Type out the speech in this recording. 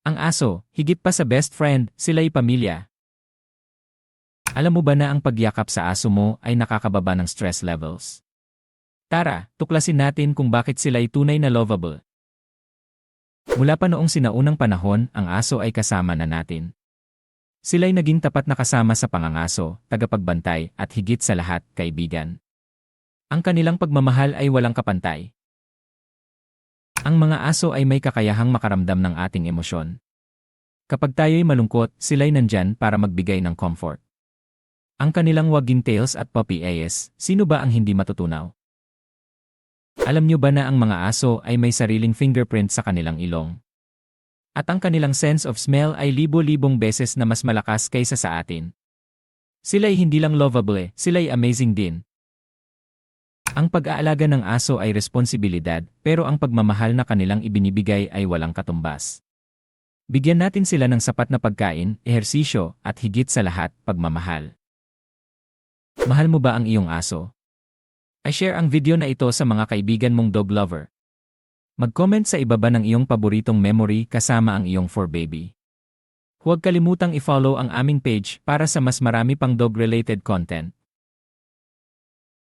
Ang aso, higit pa sa best friend, sila'y pamilya. Alam mo ba na ang pagyakap sa aso mo ay nakakababa ng stress levels? Tara, tuklasin natin kung bakit sila'y tunay na lovable. Mula pa noong sinaunang panahon, ang aso ay kasama na natin. Sila'y naging tapat na kasama sa pangangaso, tagapagbantay, at higit sa lahat, kaibigan. Ang kanilang pagmamahal ay walang kapantay. Ang mga aso ay may kakayahang makaramdam ng ating emosyon. Kapag tayo'y malungkot, sila'y nandyan para magbigay ng comfort. Ang kanilang wagging tails at puppy eyes, sino ba ang hindi matutunaw? Alam nyo ba na ang mga aso ay may sariling fingerprint sa kanilang ilong? At ang kanilang sense of smell ay libo-libong beses na mas malakas kaysa sa atin. Sila'y hindi lang lovable sila'y amazing din. Ang pag-aalaga ng aso ay responsibilidad, pero ang pagmamahal na kanilang ibinibigay ay walang katumbas. Bigyan natin sila ng sapat na pagkain, ehersisyo, at higit sa lahat, pagmamahal. Mahal mo ba ang iyong aso? I-share ang video na ito sa mga kaibigan mong dog lover. Mag-comment sa ibaba ng iyong paboritong memory kasama ang iyong for baby. Huwag kalimutang i-follow ang aming page para sa mas marami pang dog-related content.